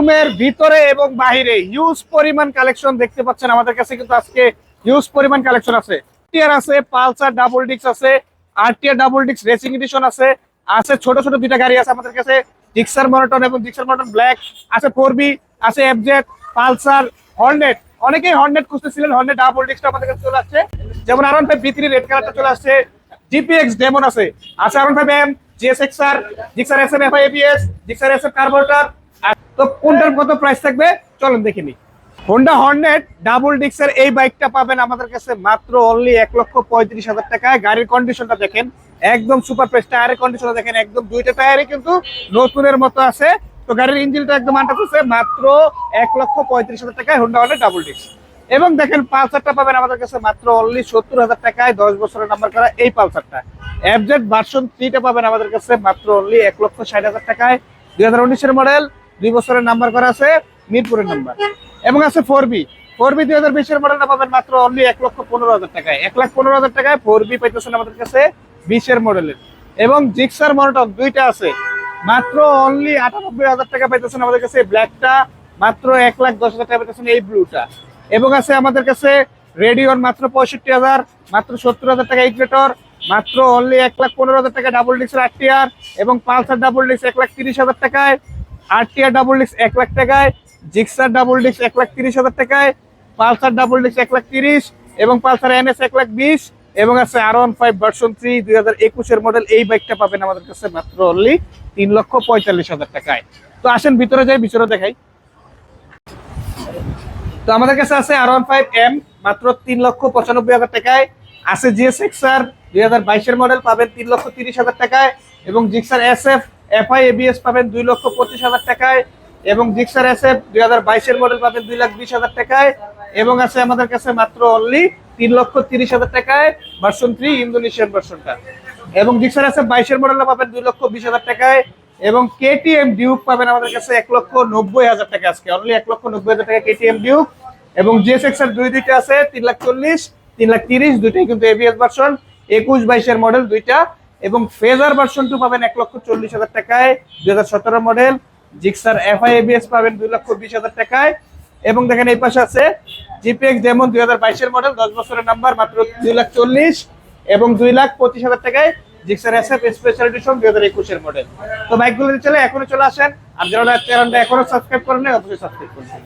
শোরুমের ভিতরে এবং বাহিরে হিউজ পরিমাণ কালেকশন দেখতে পাচ্ছেন। আমাদের কাছে কিন্তু আজকে হিউজ পরিমাণ কালেকশন আছে। টিয়ার আছে, পালসার ডাবল ডিক্স আছে আরটিআর ডাবল ডিক্স রেসিং এডিশন আছে আছে ছোট ছোট দুইটা গাড়ি আছে আমাদের কাছে ডিক্সার মনোটন এবং ডিক্সার মনোটন ব্ল্যাক আছে ফোর বি আছে এফজেড পালসার হর্নেট অনেকেই হর্নেট খুঁজতেছিলেন হর্নেট ডাবল ডিক্সটা আমাদের কাছে চলে আসছে। যেমন আরন ফাইভ ভিতরি রেড কালারটা চলে আসছে জিপিএক্স ডেমন আছে। আছে R one five M GSXR Gixxer S M FI ABS Gixxer S M carburettor তো কোনটার কত প্রাইস থাকবে? চলুন দেখে নিই। হোন্ডা হর্নেট ডাবল ডিক্সের এই বাইকটা পাবেন আমাদের কাছে মাত্র অনলি এক লক্ষ পঁয়ত্রিশ হাজার টাকায়। গাড়ির কন্ডিশনটা দেখেন, একদম সুপার ফ্রেশ টায়ারের কন্ডিশনটা দেখেন, একদম দুইটা টায়ারে কিন্তু নতুনের মতো আছে। তো গাড়ির ইঞ্জিনটা একদম আন্টাস মাত্র এক লক্ষ পঁয়ত্রিশ হাজার টাকায় হোন্ডা হর্নেট ডাবল ডিক্স এবং দেখেন পালসারটা পাবেন আমাদের কাছে মাত্র অনলি সত্তর হাজার টাকায়, দশ বছরের নাম্বার করা এই পালসারটা। এফজেড ভার্সন থ্রিটা পাবেন আমাদের কাছে মাত্র অনলি এক লক্ষ ষাট হাজার টাকায়। দুই হাজার উনিশের মডেল দুই বছরের নাম্বার করা আছে, মিরপুরের নাম্বার। এবং আছে ফোর বি ফোর বি দুই হাজার বিশের মডেলটা পাবেন মাত্র অনলি এক লক্ষ পনেরো হাজার টাকায়। এক লাখ পনেরো হাজার টাকায় ফোর বি পাইতেছেন আমাদের কাছে বিশের মডেলের এবং জিক্সার মডেল দুইটা আছে। মাত্র অনলি আটানব্বই হাজার টাকা পাইতেছেন আমাদের কাছে ব্ল্যাকটা মাত্র এক লাখ দশ হাজার টাকা পাইতেছেন এই ব্লুটা এবং আছে আমাদের কাছে রেডিওর মাত্র পঁয়ষট্টি হাজার, মাত্র সত্তর হাজার টাকা ইকুয়েটর মাত্র অনলি এক লাখ পনেরো হাজার টাকা ডাবল ডিক্সের আরটিআর এবং পালসার ডাবল ডিক্স এক লাখ তিরিশ হাজার টাকায়। আরটিআর ডাবল ডিক্স এক লাখ টাকায়, জিক্সার ডাবল ডিক্স এক লাখ তিরিশ হাজার টাকায়, পালসার ডাবল ডিক্স এক লাখ তিরিশ, এবং পালসার এনএস এক লাখ বিশ, এবং আছে R one five version three দুই হাজার একুশের মডেল এই বাইকটা পাবেন আমাদের কাছে মাত্র অনলি তিন লক্ষ পঁয়তাল্লিশ হাজার টাকায়। তো আসেন ভিতরে যাই, ভিতরে দেখাই। তো আমাদের কাছে আছে আর ওয়ান ফাইভ এম, মাত্র তিন লক্ষ পঁচানব্বই হাজার টাকায়। আছে জিএস এক্সার দুই হাজার বাইশের মডেল পাবেন তিন লক্ষ তিরিশ হাজার টাকায়, এবং Gixxer S F FI ABS পাবেন দুই লক্ষ পঁচিশ হাজার টাকায় এবং জিক্সার এস এফ দুই হাজার বাইশের মডেল পাবেন দুই লাখ বিশ হাজার টাকায় এবং আছে আমাদের কাছে মাত্র অনলি তিন লক্ষ তিরিশ হাজার টাকায় ভার্সন থ্রি ইন্দোনেশিয়ান ভার্সনটা এবং জিক্সার এস এফ বাইশের মডেলটা পাবেন দুই লক্ষ বিশ হাজার টাকায় এবং কেটিএম ডিউক পাবেন আমাদের কাছে এক লক্ষ নব্বই হাজার টাকা আজকে। অনলি এক লক্ষ নব্বই হাজার টাকা কেটিএম ডিউক এবং জিএসএক্স এর দুই দুইটা আছে, তিন লাখ চল্লিশ, তিন লাখ তিরিশ, দুইটাই কিন্তু এবিএস ভার্সন একুশ বাইশের মডেল দুইটা। এবং ফেজার ভার্সন টু পাবেন এক লক্ষ চল্লিশ হাজার টাকায়, দুই হাজার সতেরো model Gixxer F FI ABS পাবেন দুই লক্ষ বিশ হাজার টাকায়। এবং দেখেন এই পাশে আছে জিপিএক্স যেমন দুই হাজার বাইশের মডেল দশ বছরের নাম্বার মাত্র দুই লাখ চল্লিশ। এবং দুই লাখ পঁচিশ হাজার টাকায় জিক্সার এসএফ স্পেশাল এডিশন দুই হাজার একুশের মডেল তো বাইকগুলো চলে এখনও চলে আসেন। আর যারা চ্যানেলটা এখনও সাবস্ক্রাইব করেন অবশ্যই সাবস্ক্রাইব করবেন।